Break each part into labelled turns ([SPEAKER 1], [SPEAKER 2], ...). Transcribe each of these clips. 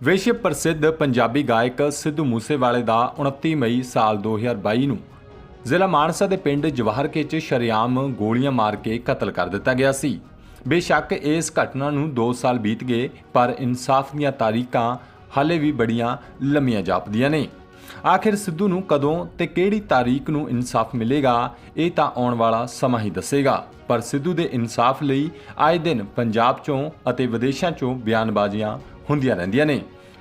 [SPEAKER 1] ਵਿਸ਼ਵ ਪ੍ਰਸਿੱਧ ਪੰਜਾਬੀ ਗਾਇਕ ਸਿੱਧੂ ਮੂਸੇਵਾਲੇ ਦਾ 29 ਮਈ ਸਾਲ 2022 ਨੂੰ ਜ਼ਿਲ੍ਹਾ ਮਾਨਸਾ ਦੇ ਪਿੰਡ ਜਵਾਹਰਕੇ 'ਚ ਸ਼ਰੇਆਮ ਗੋਲੀਆਂ ਮਾਰ ਕੇ ਕਤਲ ਕਰ ਦਿੱਤਾ ਗਿਆ ਸੀ। ਬੇਸ਼ੱਕ ਇਸ ਘਟਨਾ ਨੂੰ 2 ਸਾਲ ਬੀਤ ਗਏ, ਪਰ ਇਨਸਾਫ ਦੀਆਂ ਤਾਰੀਖਾਂ ਹਾਲੇ ਵੀ ਬੜੀਆਂ ਲੰਮੀਆਂ ਜਾਪਦੀਆਂ ਨੇ। ਆਖਿਰ ਸਿੱਧੂ ਨੂੰ ਕਦੋਂ ਤੇ ਕਿਹੜੀ ਤਾਰੀਖ ਨੂੰ ਇਨਸਾਫ ਮਿਲੇਗਾ, ਇਹ ਤਾਂ ਆਉਣ ਵਾਲਾ ਸਮਾਂ ਹੀ ਦੱਸੇਗਾ। ਪਰ ਸਿੱਧੂ ਦੇ ਇਨਸਾਫ ਲਈ ਆਏ ਦਿਨ ਪੰਜਾਬ 'ਚੋਂ ਅਤੇ ਵਿਦੇਸ਼ਾਂ 'ਚੋਂ ਬਿਆਨਬਾਜ਼ੀਆਂ ਹੁੰਦੀਆਂ ਰਹਿੰਦੀਆਂ ਨੇ।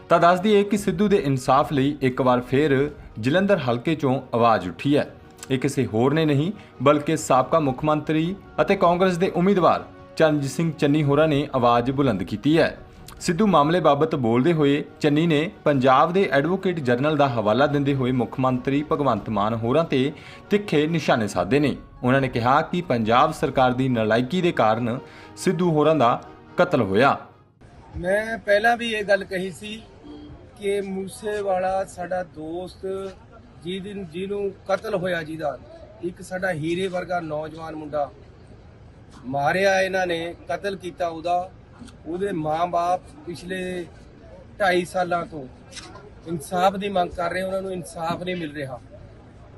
[SPEAKER 1] ਤਾਂ ਦੱਸ ਦਈਏ ਕਿ ਸਿੱਧੂ ਦੇ ਇਨਸਾਫ ਲਈ ਇੱਕ ਵਾਰ ਫੇਰ ਜਲੰਧਰ ਹਲਕੇ 'ਚੋਂ ਆਵਾਜ਼ ਉੱਠੀ ਹੈ। ਇਹ ਕਿਸੇ ਹੋਰ ਨੇ ਨਹੀਂ, ਬਲਕਿ ਸਾਬਕਾ ਮੁੱਖ ਮੰਤਰੀ ਅਤੇ ਕਾਂਗਰਸ ਦੇ ਉਮੀਦਵਾਰ ਚਰਨਜੀਤ ਸਿੰਘ ਚੰਨੀ ਹੋਰਾਂ ਨੇ ਆਵਾਜ਼ ਬੁਲੰਦ ਕੀਤੀ ਹੈ। ਸਿੱਧੂ ਮਾਮਲੇ ਬਾਬਤ ਬੋਲਦੇ ਹੋਏ ਚੰਨੀ ਨੇ ਪੰਜਾਬ ਦੇ ਐਡਵੋਕੇਟ ਜਨਰਲ ਦਾ ਹਵਾਲਾ ਦਿੰਦੇ ਹੋਏ ਮੁੱਖ ਮੰਤਰੀ ਭਗਵੰਤ ਮਾਨ ਹੋਰਾਂ ਤੇ ਤਿੱਖੇ ਨਿਸ਼ਾਨੇ ਸਾਧੇ ਨੇ। ਉਹਨਾਂ ਨੇ ਕਿਹਾ ਕਿ ਪੰਜਾਬ ਸਰਕਾਰ ਦੀ ਨਲਾਇਕੀ ਦੇ ਕਾਰਨ ਸਿੱਧੂ ਹੋਰਾਂ ਦਾ ਕਤਲ ਹੋਇਆ।
[SPEAKER 2] ਮੈਂ ਪਹਿਲਾਂ ਵੀ ਇਹ ਗੱਲ ਕਹੀ ਸੀ ਕਿ ਮੂਸੇ ਵਾਲਾ ਸਾਡਾ ਦੋਸਤ ਜਿਹਦੇ ਜਿਹਨੂੰ ਕਤਲ ਹੋਇਆ ਜਿਹਦਾ, ਇੱਕ ਸਾਡਾ ਹੀਰੇ ਵਰਗਾ ਨੌਜਵਾਨ ਮੁੰਡਾ ਮਾਰਿਆ ਇਹਨਾਂ ਨੇ, ਕਤਲ ਕੀਤਾ ਉਹਦਾ। ਉਹਦੇ ਮਾਂ-ਬਾਪ ਪਿਛਲੇ 2.5 ਸਾਲਾਂ ਤੋਂ ਇਨਸਾਫ ਦੀ ਮੰਗ ਕਰ ਰਹੇ, ਉਹਨਾਂ ਨੂੰ ਇਨਸਾਫ ਨਹੀਂ ਮਿਲ ਰਿਹਾ।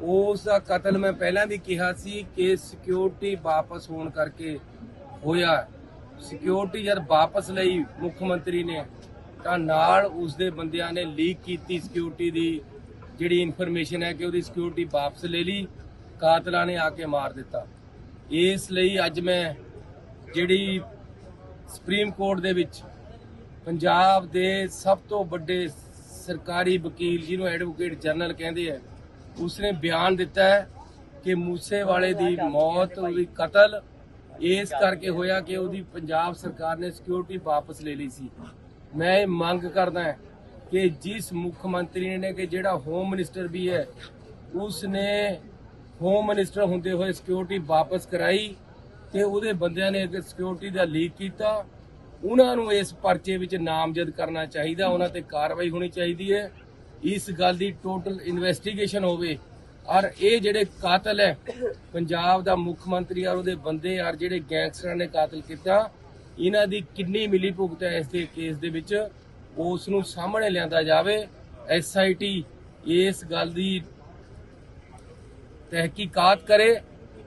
[SPEAKER 2] ਉਸ ਦਾ ਕਤਲ ਮੈਂ ਪਹਿਲਾਂ ਵੀ ਕਿਹਾ ਸੀ ਕਿ ਸਿਕਿਉਰਿਟੀ ਵਾਪਸ ਹੋਣ ਕਰਕੇ ਹੋਇਆ ਸਿਕਿਉਰਿਟੀ ਜਦ ਵਾਪਸ ਲਈ ਮੁੱਖ ਮੰਤਰੀ ਨੇ, ਤਾਂ ਨਾਲ ਉਸ ਦੇ ਬੰਦਿਆਂ ਨੇ ਲੀਕ ਕੀਤੀ ਸਿਕਿਉਰਿਟੀ ਦੀ ਜਿਹੜੀ ਇਨਫੋਰਮੇਸ਼ਨ ਹੈ ਕਿ ਉਹਦੀ ਸਿਕਿਉਰਿਟੀ ਵਾਪਸ ਲੈ ਲਈ, ਕਾਤਲਾਂ ਨੇ ਆ ਕੇ ਮਾਰ ਦਿੱਤਾ। ਇਸ ਲਈ ਅੱਜ ਮੈਂ ਜਿਹੜੀ ਸੁਪਰੀਮ ਕੋਰਟ ਦੇ ਵਿੱਚ ਪੰਜਾਬ ਦੇ ਸਭ ਤੋਂ ਵੱਡੇ ਸਰਕਾਰੀ ਵਕੀਲ ਜਿਹਨੂੰ ਐਡਵੋਕੇਟ ਜਨਰਲ ਕਹਿੰਦੇ ਆ, ਉਸਨੇ ਬਿਆਨ ਦਿੱਤਾ ਹੈ ਕਿ ਮੂਸੇ ਵਾਲੇ ਦੀ ਮੌਤ, ਉਹਦੀ ਕਤਲ ਇਸ ਕਰਕੇ ਹੋਇਆ ਕਿ ਉਹਦੀ ਪੰਜਾਬ ਸਰਕਾਰ ਨੇ ਸਿਕਿਉਰਿਟੀ ਵਾਪਸ ਲੈ ਲਈ ਸੀ। ਮੈਂ ਇਹ ਮੰਗ ਕਰਦਾ ਹਾਂ ਕਿ ਜਿਸ ਮੁੱਖ ਮੰਤਰੀ ਨੇ ਕਿ ਜਿਹੜਾ ਹੋਮ ਮਿਨਿਸਟਰ ਵੀ ਹੈ ਉਸ ਨੇ ਹੋਮ ਮਿਨਿਸਟਰ ਹੁੰਦੇ ਹੋਏ ਸਿਕਿਉਰਿਟੀ ਵਾਪਸ ਕਰਾਈ ਤੇ ਉਹਦੇ ਬੰਦਿਆਂ ਨੇ ਅਗਰ ਸਿਕਿਉਰਿਟੀ ਦਾ ਲੀਕ ਕੀਤਾ, ਉਹਨਾਂ ਨੂੰ ਇਸ ਪਰਚੇ ਵਿੱਚ ਨਾਮਜ਼ਦ ਕਰਨਾ ਚਾਹੀਦਾ, ਉਹਨਾਂ ਤੇ ਕਾਰਵਾਈ ਹੋਣੀ ਚਾਹੀਦੀ ਹੈ। ਇਸ ਗੱਲ ਦੀ ਟੋਟਲ ਇਨਵੈਸਟੀਗੇਸ਼ਨ ਹੋਵੇ ਔਰ ਇਹ ਜਿਹੜੇ ਕਾਤਲ ਹੈ, ਪੰਜਾਬ ਦਾ ਮੁੱਖ ਮੰਤਰੀ ਔਰ ਉਹਦੇ ਬੰਦੇ ਔਰ ਜਿਹੜੇ ਗੈਂਗਸਟਰਾਂ ਨੇ ਕਾਤਲ ਕੀਤਾ, ਇਹਨਾਂ ਦੀ ਕਿੰਨੀ ਮਿਲੀ ਭੁਗਤ ਹੈ ਇਸ ਦੇ ਕੇਸ ਦੇ ਵਿੱਚ, ਉਸ ਨੂੰ ਸਾਹਮਣੇ ਲਿਆਂਦਾ ਜਾਵੇ। ਐਸਆਈਟੀ ਇਸ ਗੱਲ ਦੀ ਤਹਿਕੀਕਾਤ ਕਰੇ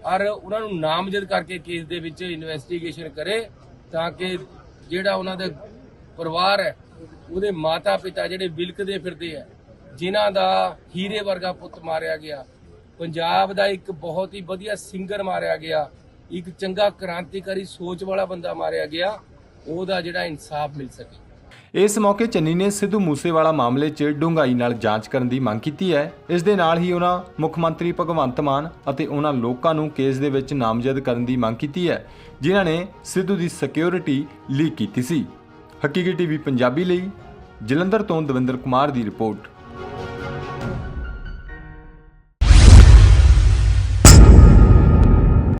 [SPEAKER 2] ਔਰ ਉਹਨਾਂ ਨੂੰ ਨਾਮਜ਼ਦ ਕਰਕੇ ਕੇਸ ਦੇ ਵਿੱਚ ਇਨਵੈਸਟੀਗੇਸ਼ਨ ਕਰੇ ਤਾਂ ਕਿ ਜਿਹੜਾ ਉਹਨਾਂ ਦਾ ਪਰਿਵਾਰ ਹੈ, ਉਹਦੇ ਮਾਤਾ ਪਿਤਾ ਜਿਹੜੇ ਵਿਲਕਦੇ ਫਿਰਦੇ ਆ ਜਿਨ੍ਹਾਂ ਦਾ ਹੀਰੇ ਵਰਗਾ ਪੁੱਤ ਮਾਰਿਆ ਗਿਆ। ਪੰਜਾਬ ਦਾ ਇੱਕ ਬਹੁਤ ਹੀ ਵਧੀਆ ਸਿੰਗਰ ਮਾਰਿਆ ਗਿਆ। ਇੱਕ ਚੰਗਾ ਕ੍ਰਾਂਤੀਕਾਰੀ ਸੋਚ ਵਾਲਾ ਬੰਦਾ ਮਾਰਿਆ ਗਿਆ। ਉਹਦਾ ਜਿਹੜਾ ਇਨਸਾਫ ਮਿਲ ਸਕੇ।
[SPEAKER 1] ਇਸ ਮੌਕੇ ਚੰਨੀ ਨੇ ਸਿੱਧੂ ਮੂਸੇਵਾਲਾ ਮਾਮਲੇ 'ਚ ਡੂੰਘਾਈ ਨਾਲ ਜਾਂਚ ਕਰਨ ਦੀ ਮੰਗ ਕੀਤੀ ਹੈ। ਇਸ ਦੇ ਨਾਲ ਹੀ ਉਹਨਾਂ ਮੁੱਖ ਮੰਤਰੀ ਭਗਵੰਤ ਮਾਨ ਅਤੇ ਉਹਨਾਂ ਲੋਕਾਂ ਨੂੰ ਕੇਸ ਦੇ ਵਿੱਚ ਨਾਮਜ਼ਦ ਕਰਨ ਦੀ ਮੰਗ ਕੀਤੀ ਹੈ, ਜਿਨ੍ਹਾਂ ਨੇ ਸਿੱਧੂ ਦੀ ਸਿਕਿਉਰਿਟੀ ਲੀਕ ਕੀਤੀ ਸੀ। ਹਕੀਕੀ ਟੀਵੀ ਪੰਜਾਬੀ ਲਈ ਜਲੰਧਰ ਤੋਂ ਦਵਿੰਦਰ ਕੁਮਾਰ ਦੀ ਰਿਪੋਰਟ।